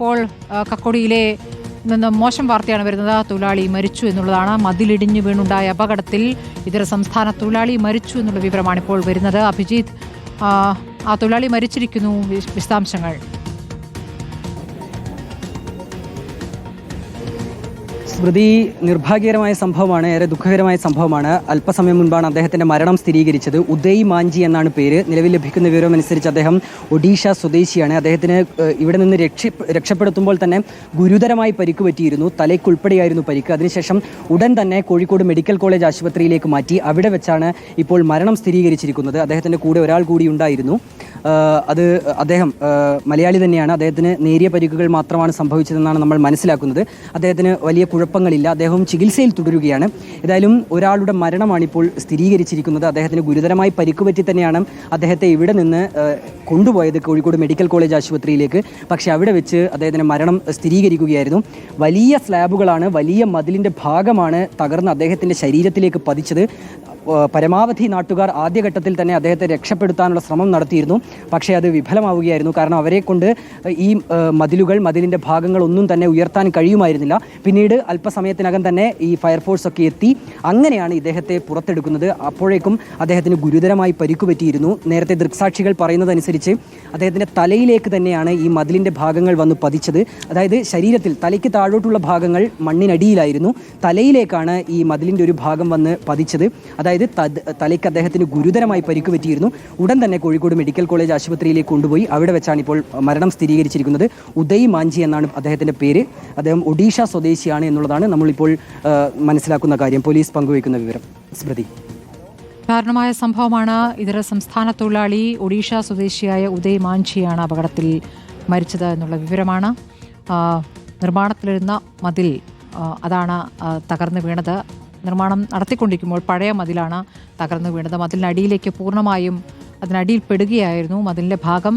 ഇപ്പോൾ കക്കോടിയിലെ നിന്ന് മോശം വാർത്തയാണ് വരുന്നത്. തൊഴിലാളി മരിച്ചു എന്നുള്ളതാണ്. മതിലിടിഞ്ഞു വീണുണ്ടായ അപകടത്തിൽ ഇതര സംസ്ഥാന തൊഴിലാളി മരിച്ചു എന്നുള്ള വിവരമാണ് ഇപ്പോൾ വരുന്നത്. അഭിജിത്ത് ആ, തൊഴിലാളി മരിച്ചിരിക്കുന്നു. വിശ- വിശദാംശങ്ങൾ. സ്മൃതി നിർഭാഗ്യകരമായ സംഭവമാണ് ഏറെ ദുഃഖകരമായ സംഭവമാണ്. അല്പസമയം മുൻപാണ് അദ്ദേഹത്തിന്റെ മരണം സ്ഥിരീകരിച്ചത്. ഉദയ് മാഞ്ചി എന്നാണ് പേര്. നിലവിൽ ലഭിക്കുന്ന വിവരം അനുസരിച്ച് അദ്ദേഹം ഒഡീഷ സ്വദേശിയാണ്. അദ്ദേഹത്തിന് ഇവിടെ നിന്ന് രക്ഷ രക്ഷപ്പെടുത്തുമ്പോൾ തന്നെ ഗുരുതരമായി പരിക്ക് പറ്റിയിരുന്നു. തലയ്ക്കുൾപ്പെടെയായിരുന്നു പരിക്ക്. അതിനുശേഷം ഉടൻ തന്നെ കോഴിക്കോട് മെഡിക്കൽ കോളേജ് ആശുപത്രിയിലേക്ക് മാറ്റി. അവിടെ വെച്ചാണ് ഇപ്പോൾ മരണം സ്ഥിരീകരിച്ചിരിക്കുന്നത്. അദ്ദേഹത്തിന്റെ കൂടെ ഒരാൾ കൂടി ഉണ്ടായിരുന്നു. അത് അദ്ദേഹം മലയാളി തന്നെയാണ്. അദ്ദേഹത്തിന് നേരിയ പരിക്കുകൾ മാത്രമാണ് സംഭവിച്ചതെന്നാണ് നമ്മൾ മനസ്സിലാക്കുന്നത്. അദ്ദേഹത്തിന് വലിയ കുഴപ്പങ്ങളില്ല. അദ്ദേഹം ചികിത്സയിൽ തുടരുകയാണ്. ഏതായാലും ഒരാളുടെ മരണമാണിപ്പോൾ സ്ഥിരീകരിച്ചിരിക്കുന്നത്. അദ്ദേഹത്തിന് ഗുരുതരമായി പരിക്ക് പറ്റി തന്നെയാണ് അദ്ദേഹത്തെ ഇവിടെ നിന്ന് കൊണ്ടുപോയത് കോഴിക്കോട് മെഡിക്കൽ കോളേജ് ആശുപത്രിയിലേക്ക്. പക്ഷേ അവിടെ വെച്ച് അദ്ദേഹത്തിന് മരണം സ്ഥിരീകരിക്കുകയായിരുന്നു. വലിയ സ്ലാബുകളാണ് വലിയ മതിലിന്റെ ഭാഗമാണ് തകർന്ന് അദ്ദേഹത്തിന്റെ ശരീരത്തിലേക്ക് പതിച്ചത്. പരമാവധി നാട്ടുകാർ ആദ്യഘട്ടത്തിൽ തന്നെ അദ്ദേഹത്തെ രക്ഷപ്പെടുത്താനുള്ള ശ്രമം നടത്തിയിരുന്നു. പക്ഷേ അത് വിഫലമാവുകയായിരുന്നു. കാരണം അവരെ കൊണ്ട് ഈ മതിലുകൾ മതിലിന്റെ ഭാഗങ്ങൾ ഒന്നും തന്നെ ഉയർത്താൻ കഴിയുമായിരുന്നില്ല. പിന്നീട് അല്പസമയത്തിനകം തന്നെ ഈ ഫയർഫോഴ്സ് ഒക്കെ എത്തി. അങ്ങനെയാണ് ഇദ്ദേഹത്തെ പുറത്തെടുക്കുന്നത്. അപ്പോഴേക്കും അദ്ദേഹത്തിന് ഗുരുതരമായി പരിക്കു പറ്റിയിരുന്നു നേരത്തെ ദൃക്സാക്ഷികൾ പറയുന്നതനുസരിച്ച് അദ്ദേഹത്തിന്റെ തലയിലേക്ക് തന്നെയാണ് ഈ മതിലിന്റെ ഭാഗങ്ങൾ വന്ന് പതിച്ചത്. അതായത് ശരീരത്തിൽ തലയ്ക്ക് താഴോട്ടുള്ള ഭാഗങ്ങൾ മണ്ണിനടിയിലായിരുന്നു. തലയിലേക്കാണ് ഈ മതിലിന്റെ ഒരു ഭാഗം വന്ന് പതിച്ചത്. അതായത് തത്- തലയ്ക്ക് അദ്ദേഹത്തിന് ഗുരുതരമായി പരിക്ക് പറ്റിയിരുന്നു. ഉടൻ തന്നെ കോഴിക്കോട് മെഡിക്കൽ കോളേജ് ആശുപത്രിയിലേക്ക് കൊണ്ടുപോയി. അവിടെ വെച്ചാണ് ഇപ്പോൾ മരണം സ്ഥിരീകരിച്ചിരിക്കുന്നത്. ഉദയ് മാഞ്ചി എന്നാണ് അദ്ദേഹത്തിന്റെ പേര്. അദ്ദേഹം ഒഡീഷ സ്വദേശിയാണ് എന്നുള്ളതാണ് നമ്മളിപ്പോൾ മനസ്സിലാക്കുന്ന കാര്യം. പോലീസ് പങ്കുവയ്ക്കുന്ന വിവരം. സ്മൃതി. ദാരുണമായ സംഭവമാണ് ഇതര സംസ്ഥാന തൊഴിലാളി ഒഡീഷ സ്വദേശിയായ ഉദയ് മാഞ്ചിയാണ് അപകടത്തിൽ മരിച്ചത് എന്നുള്ള വിവരമാണ്. നിർമ്മാണത്തിലിരുന്ന മതിൽ അതാണ് തകർന്നു വീണത്. നിർമ്മാണം നടത്തിക്കൊണ്ടിരിക്കുമ്പോൾ പഴയ മതിലാണ് തകർന്നു വീണത്. മതിലിനടിയിലേക്ക് പൂർണമായും അതിനടിയിൽ പെടുകയായിരുന്നു. മതിലിന്റെ ഭാഗം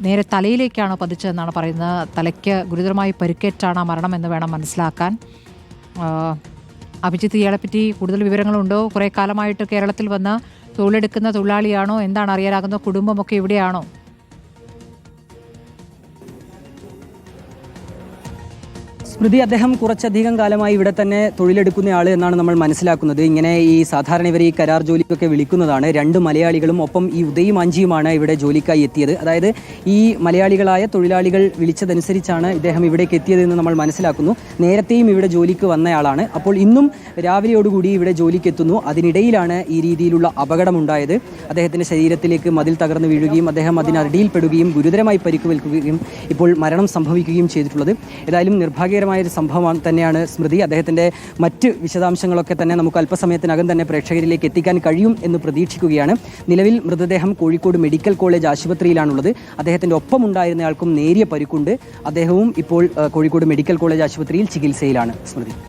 നേരെ തലയിലേക്കാണ് പതിച്ചതെന്നാണ് പറയുന്നത്. തലയ്ക്ക് ഗുരുതരമായി പരിക്കേറ്റാണ് മരണം എന്ന് വേണം മനസ്സിലാക്കാൻ. അഭിജിത്ത് ഇയാളെപ്പറ്റി കൂടുതൽ വിവരങ്ങളുണ്ടോ? കുറേ കാലമായിട്ട് കേരളത്തിൽ വന്ന് തൊഴിലെടുക്കുന്ന തൊഴിലാളിയാണോ? എന്താണ് അറിയാനാകുന്ന കുടുംബമൊക്കെ ഇവിടെയാണോ സ്മൃതി അദ്ദേഹം കുറച്ചധികം കാലമായി ഇവിടെ തന്നെ തൊഴിലെടുക്കുന്ന ആൾ എന്നാണ് നമ്മൾ മനസ്സിലാക്കുന്നത്. ഇങ്ങനെ ഈ സാധാരണ ഇവർ ഈ കരാർ ജോലിക്കൊക്കെ വിളിക്കുന്നതാണ്. രണ്ട് മലയാളികളും ഒപ്പം ഈ ഉദയും അഞ്ചിയുമാണ് ഇവിടെ ജോലിക്കായി എത്തിയത്. അതായത് ഈ മലയാളികളായ തൊഴിലാളികൾ വിളിച്ചതനുസരിച്ചാണ് ഇദ്ദേഹം ഇവിടേക്ക് എത്തിയതെന്ന് നമ്മൾ മനസ്സിലാക്കുന്നു. നേരത്തെയും ഇവിടെ ജോലിക്ക് വന്നയാളാണ്. അപ്പോൾ ഇന്നും രാവിലെയോടുകൂടി ഇവിടെ ജോലിക്ക് എത്തുന്നു. അതിനിടയിലാണ് ഈ രീതിയിലുള്ള അപകടമുണ്ടായത്. അദ്ദേഹത്തിന്റെ ശരീരത്തിലേക്ക് മതിൽ തകർന്നു വീഴുകയും അദ്ദേഹം അതിനടിയിൽപ്പെടുകയും ഗുരുതരമായി പരിക്കുവെൽക്കുകയും ഇപ്പോൾ മരണം സംഭവിക്കുകയും ചെയ്തിട്ടുള്ളത്. ഏതായാലും നിർഭാഗ്യകരമായ ഒരു സംഭവം തന്നെയാണ് സ്മൃതി. അദ്ദേഹത്തിന്റെ മറ്റ് വിശദാംശങ്ങളൊക്കെ തന്നെ നമുക്ക് അല്പസമയത്തിനകം തന്നെ പ്രേക്ഷകരിലേക്ക് എത്തിക്കാൻ കഴിയും എന്ന് പ്രതീക്ഷിക്കുകയാണ്. നിലവിൽ മൃതദേഹം കോഴിക്കോട് മെഡിക്കൽ കോളേജ് ആശുപത്രിയിലാണുള്ളത്. അദ്ദേഹത്തിന്റെ ഒപ്പം ഉണ്ടായിരുന്നയാൾക്കും നേരിയ പരിക്കുണ്ട്. അദ്ദേഹവും ഇപ്പോൾ കോഴിക്കോട് മെഡിക്കൽ കോളേജ് ആശുപത്രിയിൽ ചികിത്സയിലാണ്. സ്മൃതി.